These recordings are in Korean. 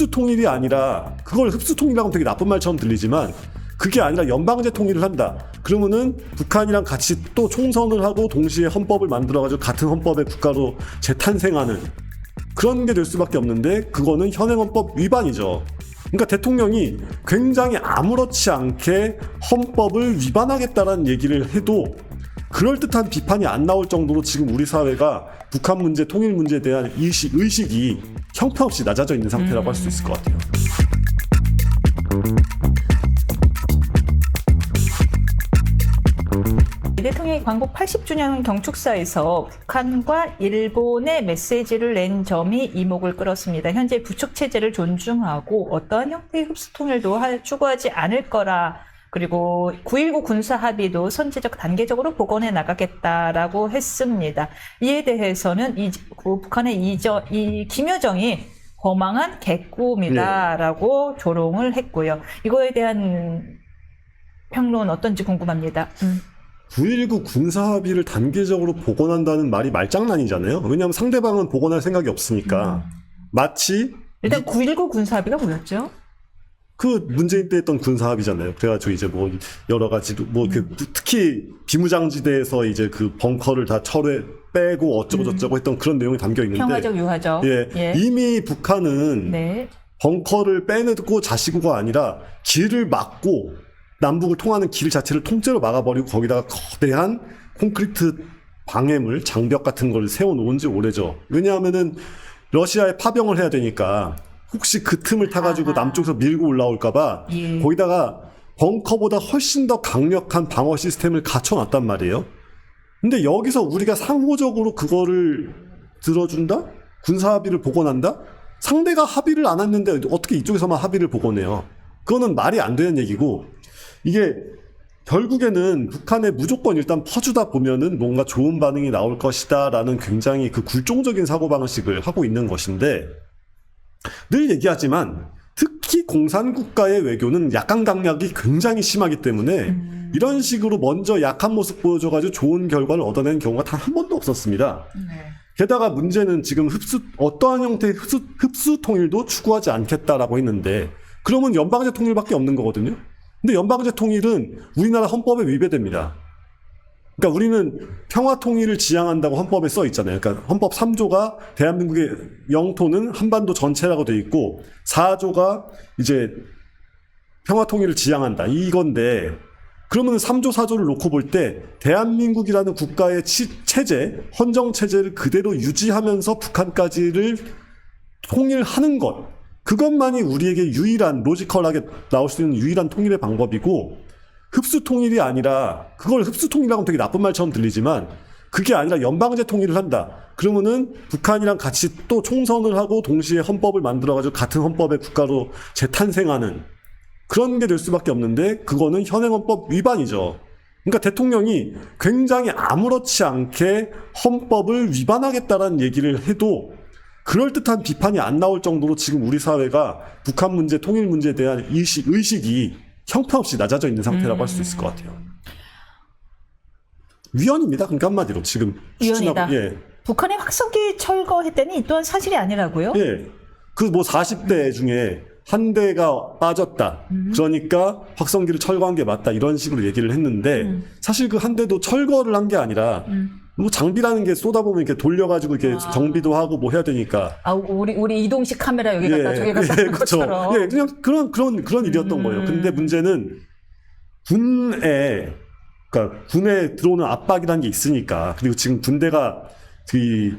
흡수 통일이 아니라 그걸 흡수 통일이라고 되게 나쁜 말처럼 들리지만 그게 아니라 연방제 통일을 한다. 그러면은 북한이랑 같이 또 총선을 하고 동시에 헌법을 만들어가지고 같은 헌법의 국가로 재탄생하는 그런 게 될 수밖에 없는데 그거는 현행 헌법 위반이죠. 그러니까 대통령이 굉장히 아무렇지 않게 헌법을 위반하겠다라는 얘기를 해도 그럴듯한 비판이 안 나올 정도로 지금 우리 사회가 북한 문제, 통일 문제에 대한 의식, 의식이 형편없이 낮아져 있는 상태라고 할수 있을 것 같아요. 이 대통령이 광복 80주년 경축사에서 북한과 일본의 메시지를 낸 점이 이목을 끌었습니다. 현재 부축 체제를 존중하고 어떠한 형태의 흡수 통일도 할- 추구하지 않을 거라. 그리고 9.19 군사 합의도 선제적 단계적으로 복원해 나가겠다라고 했습니다. 이에 대해서는 이, 그 북한의 이저, 이 김여정이 거망한 개꿈이다라고 조롱을 했고요. 이거에 대한 평론 어떤지 궁금합니다. 음. 9.19 군사합의를 단계적으로 복원한다는 말이 말장난이잖아요. 왜냐하면 상대방은 복원할 생각이 없으니까. 마치 일단 9.19 군사합의가 뭐였죠? 그 문재인 때 했던 군사합의잖아요. 그래가지고 이제 뭐 여러 가지로 뭐그 특히 비무장지대에서 이제 그 벙커를 다 철회 빼고 어쩌고 저쩌고 했던 그런 내용이 담겨 있는데 평화적 유화적. 예, 이미 북한은 네. 벙커를 빼내고 자시고가 아니라 길을 막고 남북을 통하는 길 자체를 통째로 막아버리고 거기다가 거대한 콘크리트 방해물, 장벽 같은 걸 세워놓은 지 오래죠. 왜냐하면은 러시아에 파병을 해야 되니까 혹시 그 틈을 타가지고 아하. 남쪽에서 밀고 올라올까봐 예. 거기다가 벙커보다 훨씬 더 강력한 방어 시스템을 갖춰놨단 말이에요. 근데 여기서 우리가 상호적으로 그거를 들어준다? 군사 합의를 복원한다? 상대가 합의를 안 했는데 어떻게 이쪽에서만 합의를 복원해요? 그거는 말이 안 되는 얘기고 이게 결국에는 북한에 무조건 일단 퍼주다 보면은 뭔가 좋은 반응이 나올 것이다라는 굉장히 그 굴종적인 사고방식을 하고 있는 것인데 늘 얘기하지만 특히 공산국가의 외교는 약간 강약이 굉장히 심하기 때문에 이런 식으로 먼저 약한 모습 보여줘가지고 좋은 결과를 얻어낸 경우가 단 한 번도 없었습니다. 게다가 문제는 지금 흡수 어떠한 형태의 흡수, 흡수 통일도 추구하지 않겠다라고 했는데 그러면 연방제 통일밖에 없는 거거든요. 근데 연방제 통일은 우리나라 헌법에 위배됩니다. 그러니까 우리는 평화 통일을 지향한다고 헌법에 써 있잖아요. 그러니까 헌법 3조가 대한민국의 영토는 한반도 전체라고 돼 있고 4조가 이제 평화 통일을 지향한다. 이건데 그러면 3조 4조를 놓고 볼 때 대한민국이라는 국가의 치- 체제, 헌정 체제를 그대로 유지하면서 북한까지를 통일하는 것. 그것만이 우리에게 유일한 로지컬하게 나올 수 있는 유일한 통일의 방법이고 흡수 통일이 아니라 그걸 흡수 통일이라고 되게 나쁜 말처럼 들리지만 그게 아니라 연방제 통일을 한다. 그러면은 북한이랑 같이 또 총선을 하고 동시에 헌법을 만들어가지고 같은 헌법의 국가로 재탄생하는 그런 게 될 수밖에 없는데 그거는 현행 헌법 위반이죠. 그러니까 대통령이 굉장히 아무렇지 않게 헌법을 위반하겠다라는 얘기를 해도 그럴듯한 비판이 안 나올 정도로 지금 우리 사회가 북한 문제, 통일 문제에 대한 의식, 의식이 형편없이 낮아져 있는 상태라고 할수 있을 것 같아요. 위헌입니다. 그러니까 한마디로 지금 위헌이다. 예. 북한의 확성기 철거했더니 이 또한 사실이 아니라고요? 예. 그 뭐 40대 중에 한 대가 빠졌다. 그러니까 확성기를 철거한 게 맞다. 이런 식으로 얘기를 했는데 사실 그 한 대도 철거를 한 게 아니라 뭐 장비라는 게 쏟아보면 이렇게 돌려가지고 이렇게 정비도 하고 뭐 해야 되니까. 아, 우리 우리 이동식 카메라 여기 갔다 저기 갔다 그쵸. 것처럼. 예, 그냥 그런 그런 그런 일이었던 거예요. 근데 문제는 군에 그러니까 군에 들어오는 압박이라는 게 있으니까 그리고 지금 군대가 그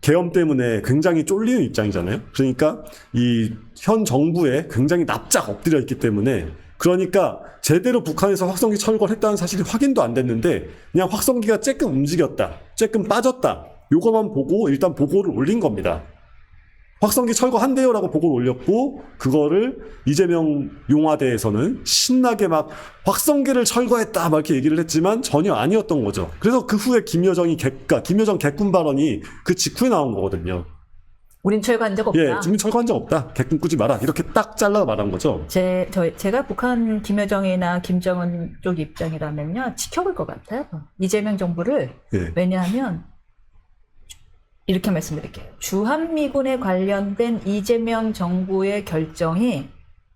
계엄 때문에 굉장히 쫄리는 입장이잖아요. 그러니까 이 현 정부에 굉장히 납작 엎드려 있기 때문에 그러니까 제대로 북한에서 확성기 철거를 했다는 사실이 확인도 안 됐는데 그냥 확성기가 쬐끔 움직였다, 쬐끔 빠졌다. 요거만 보고 일단 보고를 올린 겁니다. 확성기 철거한대요라고 보고를 올렸고 그거를 이재명 용화대에서는 신나게 막 확성기를 철거했다 막 이렇게 얘기를 했지만 전혀 아니었던 거죠. 그래서 그 후에 김여정이 개가 김여정 개꾼 발언이 그 직후에 나온 거거든요. 우린 철거한 적 없다. 예, 지금 철거한 적 없다. 개꾼 꾸지 마라. 이렇게 딱 잘라 말한 거죠. 제, 저, 제가 북한 김여정이나 김정은 쪽 입장이라면요, 지켜볼 것 같아요. 이재명 정부를. 예. 왜냐하면, 이렇게 말씀드릴게요. 주한미군에 관련된 이재명 정부의 결정이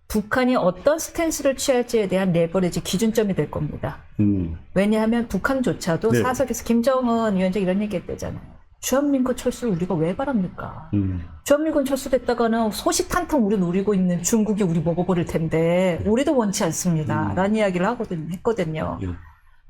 북한이 어떤 스탠스를 취할지에 대한 레버리지 기준점이 될 겁니다. 음, 왜냐하면 북한조차도 네. 사석에서 김정은 위원장 이런 얘기 했대잖아요. 주한민군 철수를 우리가 왜 바랍니까? 음. 주한미군 철수됐다가는 소시탄탄 우리 노리고 있는 중국이 우리 먹어버릴 텐데 우리도 원치 않습니다. 음. 라는 이야기를 하거든, 했거든요. 예.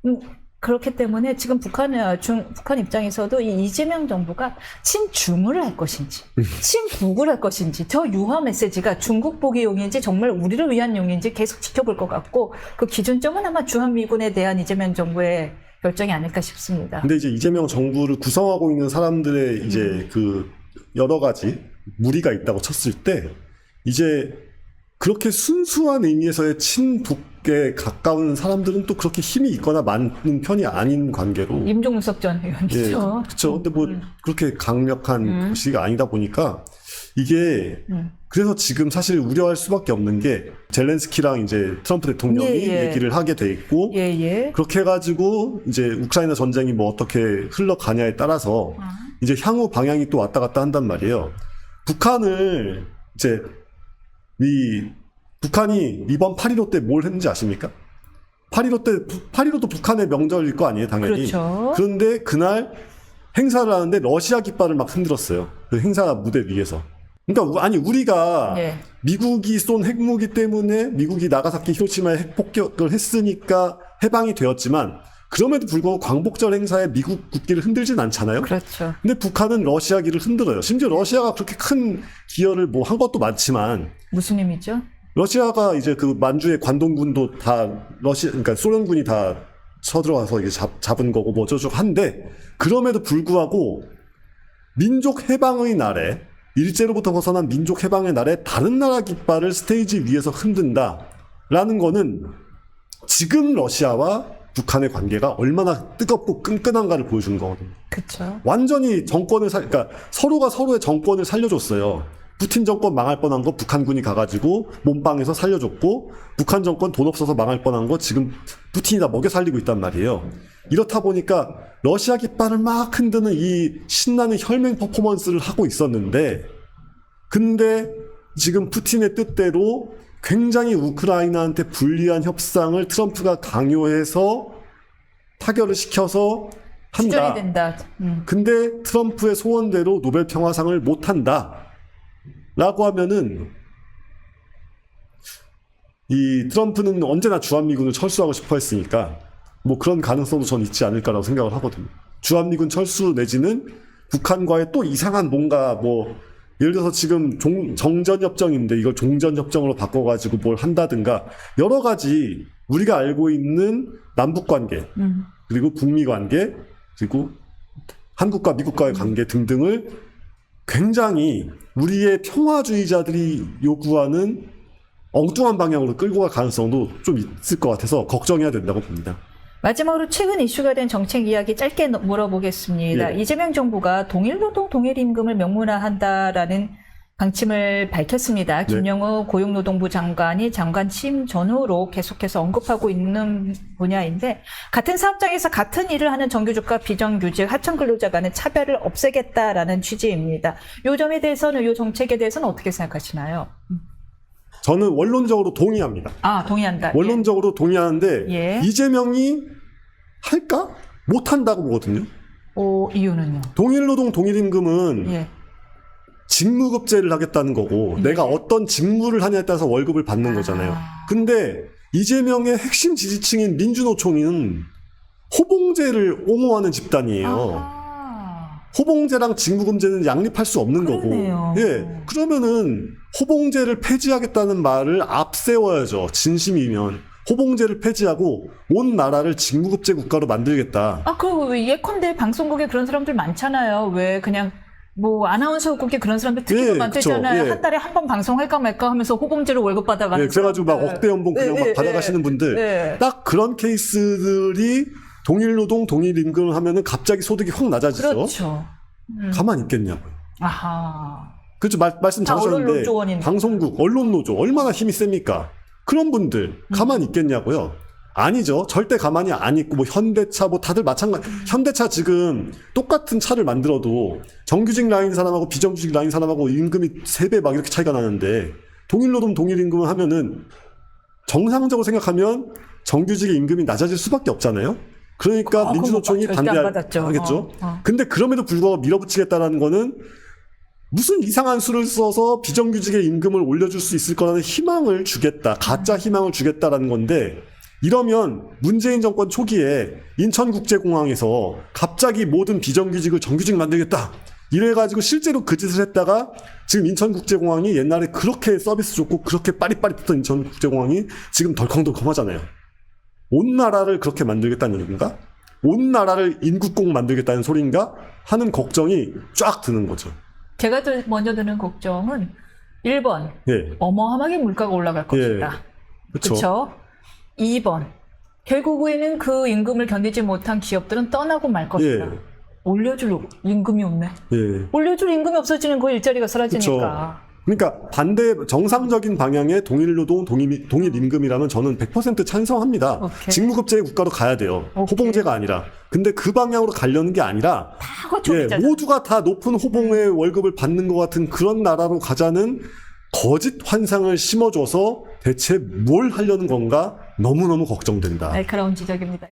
음, 그렇기 때문에 지금 북한, 어, 중, 북한 입장에서도 이 이재명 정부가 친중을 할 것인지, 음. 친북을 할 것인지, 저 유화 메시지가 중국 보기 용인지 정말 우리를 위한 용인지 계속 지켜볼 것 같고, 그 기준점은 아마 주한미군에 대한 이재명 정부의 결정이 아닐까 싶습니다. 근데 이제 이재명 정부를 구성하고 있는 사람들의 이제 음. 그 여러 가지 무리가 있다고 쳤을 때 이제 그렇게 순수한 의미에서의 친북 에 가까운 사람들은 또 그렇게 힘이 있거나 많은 편이 아닌 관계로 임종석 전 예, 의원이죠. 그렇죠. 근데 뭐 음. 그렇게 강력한 음. 것이 아니다 보니까 이게 음. 그래서 지금 사실 우려할 수밖에 없는 게 젤렌스키랑 이제 트럼프 대통령이 예, 예. 얘기를 하게 돼 있고 예, 예. 그렇게 해가지고 이제 우크라이나 전쟁이 뭐 어떻게 흘러가냐에 따라서 아. 이제 향후 방향이 또 왔다 갔다 한단 말이에요. 북한을 이제 이 북한이 이번 8.15 때 뭘 했는지 아십니까? 8.15 때 8.15도 북한의 명절일 거 아니에요, 당연히. 그렇죠. 그런데 그날 행사를 하는데 러시아 깃발을 막 흔들었어요. 그 행사 무대 위에서. 그러니까 우- 아니 우리가 예. 미국이 쏜 핵무기 때문에 미국이 나가사키 히로시마에 핵폭격을 했으니까 해방이 되었지만 그럼에도 불구하고 광복절 행사에 미국 국기를 흔들진 않잖아요. 그렇죠. 근데 북한은 러시아기를 흔들어요. 심지어 러시아가 그렇게 큰 기여를 뭐 한 것도 많지만 무슨 의미죠? 러시아가 이제 그 만주의 관동군도 다 러시아 그러니까 소련군이 다 쳐들어와서 이게 잡, 잡은 거고 뭐 저쪽 한데 그럼에도 불구하고 민족 해방의 날에 일제로부터 벗어난 민족 해방의 날에 다른 나라 깃발을 스테이지 위에서 흔든다라는 거는 지금 러시아와 북한의 관계가 얼마나 뜨겁고 끈끈한가를 보여주는 거거든요. 그렇죠. 완전히 정권을 살, 그러니까 서로가 서로의 정권을 살려줬어요. 푸틴 정권 망할 뻔한 거 북한군이 가가지고 몸빵해서 살려줬고 북한 정권 돈 없어서 망할 뻔한 거 지금 푸틴이 다 먹여 살리고 있단 말이에요. 이렇다 보니까 러시아 깃발을 막 흔드는 이 신나는 혈맹 퍼포먼스를 하고 있었는데 근데 지금 푸틴의 뜻대로 굉장히 우크라이나한테 불리한 협상을 트럼프가 강요해서 타결을 시켜서 한다. 된다. 음. 근데 트럼프의 소원대로 노벨 평화상을 못 한다. 라고 하면은 이 트럼프는 언제나 주한미군을 철수하고 싶어 했으니까 뭐 그런 가능성도 전 있지 않을까라고 생각을 하거든요. 주한미군 철수 내지는 북한과의 또 이상한 뭔가 뭐 예를 들어서 지금 종- 정전협정인데 이걸 종전협정으로 바꿔가지고 뭘 한다든가 여러 가지 우리가 알고 있는 남북관계 음. 그리고 북미 관계 그리고 한국과 미국과의 관계 등등을 굉장히 우리의 평화주의자들이 요구하는 엉뚱한 방향으로 끌고 갈 가능성도 좀 있을 것 같아서 걱정해야 된다고 봅니다. 마지막으로 최근 이슈가 된 정책 이야기 짧게 너- 물어보겠습니다. 예. 이재명 정부가 동일노동 동일임금을 명문화한다라는 방침을 밝혔습니다. 김영우 고용노동부 장관이 장관 취임 전후로 계속해서 언급하고 있는 분야인데 같은 사업장에서 같은 일을 하는 정규직과 비정규직 하청 근로자 간의 차별을 없애겠다라는 취지입니다. 이 점에 대해서는 이 정책에 대해서는 어떻게 생각하시나요? 저는 원론적으로 동의합니다. 아 동의한다. 원론적으로 동의하는데 예. 이재명이 할까? 못한다고 보거든요. 예. 오 이유는요? 동일노동 동일임금은 예. 직무급제를 하겠다는 거고 예. 내가 어떤 직무를 하냐에 따라서 월급을 받는 거잖아요. 아. 근데 이재명의 핵심 지지층인 민주노총은 호봉제를 옹호하는 집단이에요. 아. 호봉제랑 직무금제는 양립할 수 없는 그러네요. 거고. 예. 그러면은 호봉제를 폐지하겠다는 말을 앞세워야죠. 진심이면. 호봉제를 폐지하고 온 나라를 직무급제 국가로 만들겠다. 아, 그 예컨대 방송국에 그런 사람들 많잖아요. 왜 그냥 뭐 아나운서국에 그런 사람들 특히 예, 많대잖아요. 그쵸, 예. 한 달에 한 번 방송할까 말까 하면서 호봉제로 월급 받아가는. 예, 그래가지고 막. 억대 연봉 그냥 예, 막 예, 받아가시는 분들. 예. 딱 그런 케이스들이 동일 노동, 동일 임금을 하면은 갑자기 소득이 확 낮아지죠. 그렇죠. 음. 가만히 있겠냐고요. 아하. 그렇죠. 말, 말씀 다 잘하셨는데 언론노조원이니까. 방송국, 언론 노조 얼마나 힘이 셉니까? 그런 분들 가만히 있겠냐고요. 아니죠. 절대 가만히 안 있고 뭐 현대차 뭐 다들 마찬가지. 현대차 지금 똑같은 차를 만들어도 정규직 라인 사람하고 비정규직 라인 사람하고 임금이 3배 막 이렇게 차이가 나는데 동일 노동 동일 임금을 하면은 정상적으로 생각하면 정규직의 임금이 낮아질 수밖에 없잖아요. 그러니까 아, 민주노총이 뭐 반대하겠죠. 하겠죠. 어, 어. 근데 그럼에도 불구하고 밀어붙이겠다라는 거는 무슨 이상한 수를 써서 비정규직의 임금을 올려줄 수 있을 거라는 희망을 주겠다. 가짜 희망을 주겠다라는 건데 이러면 문재인 정권 초기에 인천국제공항에서 갑자기 모든 비정규직을 정규직 만들겠다. 이래가지고 실제로 그 짓을 했다가 지금 인천국제공항이 옛날에 그렇게 서비스 좋고 그렇게 빠릿빠릿했던 인천국제공항이 지금 덜컹덜컹 하잖아요. 온 나라를 그렇게 만들겠다는 얘기인가? 온 나라를 인국공 만들겠다는 소리인가? 하는 걱정이 쫙 드는 거죠. 제가 들- 먼저 드는 걱정은 1번 예. 어마어마하게 물가가 올라갈 것이다. 그렇죠. 그렇죠. 2번 결국에는 그 임금을 견디지 못한 기업들은 떠나고 말 것이다. 예. 올려줄 임금이 없네. 예. 올려줄 임금이 없어지는 그 일자리가 사라지니까. 그러니까 반대 정상적인 방향의 동일 노동 동일, 동일 임금이라면 저는 100% 찬성합니다. 오케이. 직무급제의 국가로 가야 돼요. 오케이. 호봉제가 아니라. 근데 그 방향으로 가려는 게 아니라 다 예. 모두가 다 높은 호봉의 월급을 받는 것 같은 그런 나라로 가자는 거짓 환상을 심어줘서 대체 뭘 하려는 건가 너무너무 걱정된다. 날카로운 지적입니다.